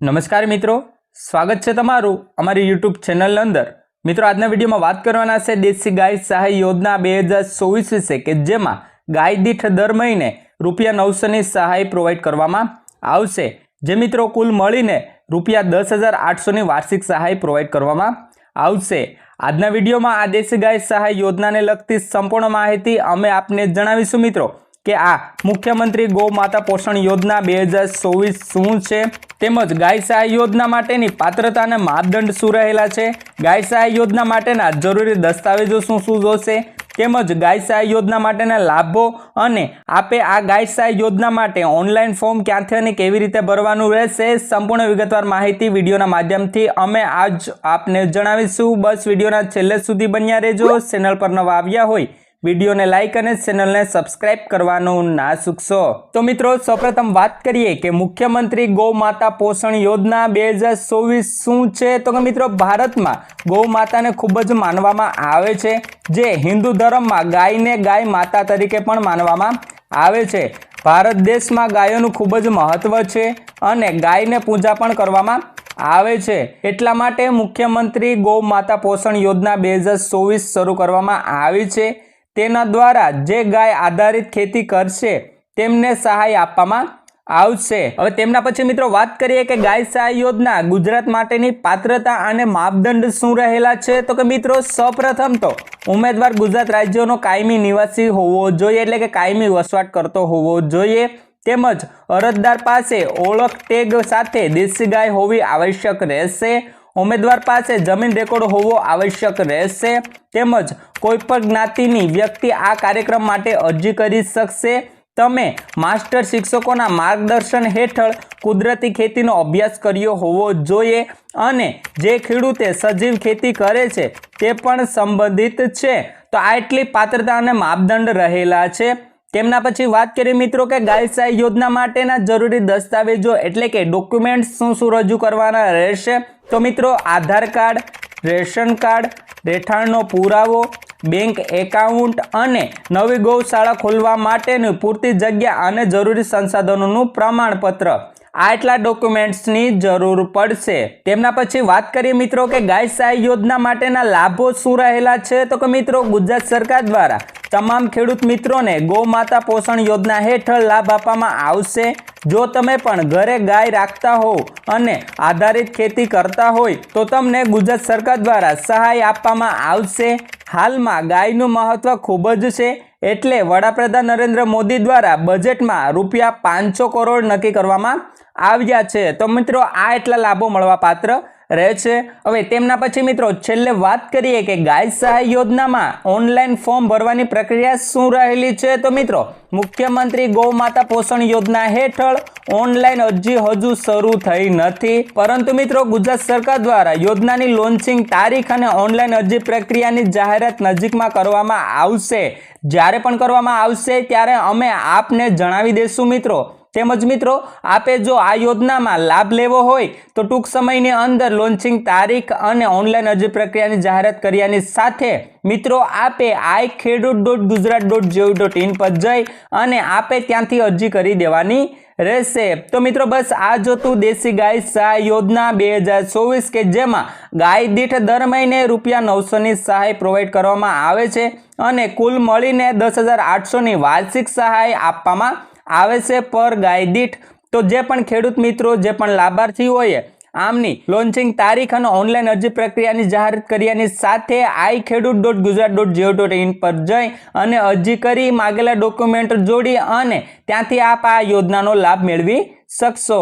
નમસ્કાર મિત્રો, સ્વાગત છે તમારું અમારી યુટ્યુબ ચેનલ અંદર. મિત્રો, આજના વિડીયોમાં વાત કરવાના છે દેશી ગાય સહાય યોજના બે હજાર ચોવીસ વિશે કે જેમાં ગાય દીઠ દર મહિને રૂપિયા નવસોની સહાય પ્રોવાઈડ કરવામાં આવશે. જે મિત્રો, કુલ મળીને રૂપિયા દસ હજાર આઠસોની વાર્ષિક સહાય પ્રોવાઈડ કરવામાં આવશે. આજના વિડીયોમાં આ દેશી ગાય સહાય યોજનાને લગતી સંપૂર્ણ માહિતી અમે આપને જણાવીશું મિત્રો. કે આ મુખ્યમંત્રી ગૌ માતા પોષણ યોજના બે હજાર ચોવીસ શું છે? તેમજ ગાય સહાય યોજના માટેની પાત્રતા અને માપદંડ શું રહેલા છે? ગાય સહાય યોજના માટેના જરૂરી દસ્તાવેજો શું શું જોશે? તેમજ ગાય સહાય યોજના માટેના લાભો અને આપે આ ગાય સહાય યોજના માટે ઓનલાઈન ફોર્મ ક્યાંથી અને કેવી રીતે ભરવાનું રહેશે સંપૂર્ણ વિગતવાર માહિતી વિડીયોના માધ્યમથી અમે આજ આપને જણાવીશું. બસ વિડીયોના છેલ્લે સુધી બન્યા રહેજો. ચેનલ પર નવા આવ્યા હોય વિડીયોને લાઇક અને ચેનલને સબસ્ક્રાઇબ કરવાનું ના ચૂકશો તો મિત્રો, સૌપ્રથમ વાત કરીએ કે મુખ્યમંત્રી ગૌ માતા પોષણ યોજના બે શું છે? તો કે મિત્રો, ભારતમાં ગૌ માતાને ખૂબ જ માનવામાં આવે છે. જે હિન્દુ ધર્મમાં ગાયને ગાય માતા તરીકે પણ માનવામાં આવે છે. ભારત દેશમાં ગાયોનું ખૂબ જ મહત્વ છે અને ગાયને પૂજા પણ કરવામાં આવે છે. એટલા માટે મુખ્યમંત્રી ગૌ માતા પોષણ યોજના બે શરૂ કરવામાં આવી છે. તેના દ્વારા જે ગાય આધારિત ખેતી કરશે, તેમને સહાય આપવામાં આવશે. હવે તેમના પછી મિત્રો વાત કરીએ કે ગાય સહાય યોજના ગુજરાત માટેની પાત્રતા અને માપદંડ શું રહેલા છે? તો કે મિત્રો સૌપ્રથમ તો ઉમેદવાર ગુજરાત રાજ્યનો કાયમી નિવાસી હોવો જોઈએ, એટલે કે કાયમી વસવાટ કરતો હોવો જોઈએ. તેમજ અરજદાર પાસે ઓળખ ટેગ સાથે દેશી ગાય હોવી આવશ્યક રહેશે. ઉમેદવાર પાસે જમીન રેકોર્ડ હોવો આવશ્યક રહેશે તેમજ કોઈ પણ જ્ઞાતિની વ્યક્તિ આ કાર્યક્રમ માટે અરજી કરી શકશે. તમે માસ્ટર શિક્ષકોના માર્ગદર્શન હેઠળ કુદરતી ખેતીનો અભ્યાસ કર્યો હોવો જોઈએ અને જે ખેડૂતે સજીવ ખેતી કરે છે તે પણ સંબંધિત છે. તો આ એટલી પાત્રતા અને માપદંડ રહેલા છે. તેમના પછી વાત કરીએ મિત્રો કે ગાય યોજના માટેના જરૂરી દસ્તાવેજો એટલે કે ડોક્યુમેન્ટ્સ શું શું રજૂ કરવાના રહેશે. તો મિત્રો, આધાર કાર્ડ, રેશન કાર્ડ, રહેઠાણનો પુરાવો, બેંક એકાઉન્ટ અને નવી ગૌશાળા ખોલવા માટેની પૂરતી જગ્યા અને જરૂરી સંસાધનોનું પ્રમાણપત્ર. આટલા ડોક્યુમેન્ટ્સની જરૂર પડશે. તેમના પછી વાત કરીએ મિત્રો કે ગાય સહાય યોજના માટેના લાભો શું રહેલા છે? તો કે મિત્રો, ગુજરાત સરકાર દ્વારા તમામ ખેડૂત મિત્રોને ગૌ માતા પોષણ યોજના હેઠળ લાભ આપવામાં આવશે. જો તમે પણ ઘરે ગાય રાખતા હો અને આધારિત ખેતી કરતા હોય, તો તમને ગુજરાત સરકાર દ્વારા સહાય આપવામાં આવશે. હાલમાં ગાયનું મહત્વ ખૂબ જ છે, એટલે વડાપ્રધાન નરેન્દ્ર મોદી દ્વારા બજેટમાં રૂપિયા પાંચસો કરોડ નક્કી કરવામાં આવ્યા છે. તો મિત્રો, આ એટલા લાભો મળવા પાત્ર રહે છે. હવે તેમના પછી મિત્રો છેલ્લે વાત કરીએ કે ગાય સહાય યોજનામાં ઓનલાઈન ફોર્મ ભરવાની પ્રક્રિયા શું રહેલી છે? તો મિત્રો, મુખ્યમંત્રી ગૌ માતા પોષણ યોજના હેઠળ ઓનલાઈન અરજી હજુ શરૂ થઈ નથી. પરંતુ મિત્રો, ગુજરાત સરકાર દ્વારા યોજનાની લોન્ચિંગ તારીખ અને ઓનલાઈન અરજી પ્રક્રિયાની જાહેરાત નજીકમાં કરવામાં આવશે. જ્યારે પણ કરવામાં આવશે, ત્યારે અમે આપને જણાવી દઈશું મિત્રો. તેમજ મિત્રો, આપે જો આ યોજનામાં લાભ લેવો હોય, તો ટૂંક સમયની અંદર લોન્ચિંગ તારીખ અને ઓનલાઈન અરજી પ્રક્રિયાની જાહેરાત કર્યાની સાથે, મિત્રો, આપે i Khedut dot Gujarat dot gov dot in પર જઈ અને આપે ત્યાંથી અરજી કરી દેવાની રહેશે. તો મિત્રો, બસ આ જોતું દેશી ગાય સહાય યોજના બે હજાર ચોવીસ કે જેમાં ગાય દીઠ દર મહિને રૂપિયા નવસોની સહાય પ્રોવાઈડ કરવામાં આવે છે અને કુલ મળીને દસ હજાર આઠસોની વાર્ષિક સહાય આપવામાં આવે છે પર ગાય દીઠ તો જે પણ ખેડૂત મિત્રો, જે પણ લાભાર્થી હોય, આમની લોન્ચિંગ તારીખ અને ઓનલાઈન અરજી પ્રક્રિયાની જાહેરાત કર્યાની સાથે i Khedut dot Gujarat dot gov dot in પર જઈ અને અરજી કરી, માગેલા ડોક્યુમેન્ટ જોડી અને ત્યાંથી આપ આ યોજનાનો લાભ મેળવી શકશો.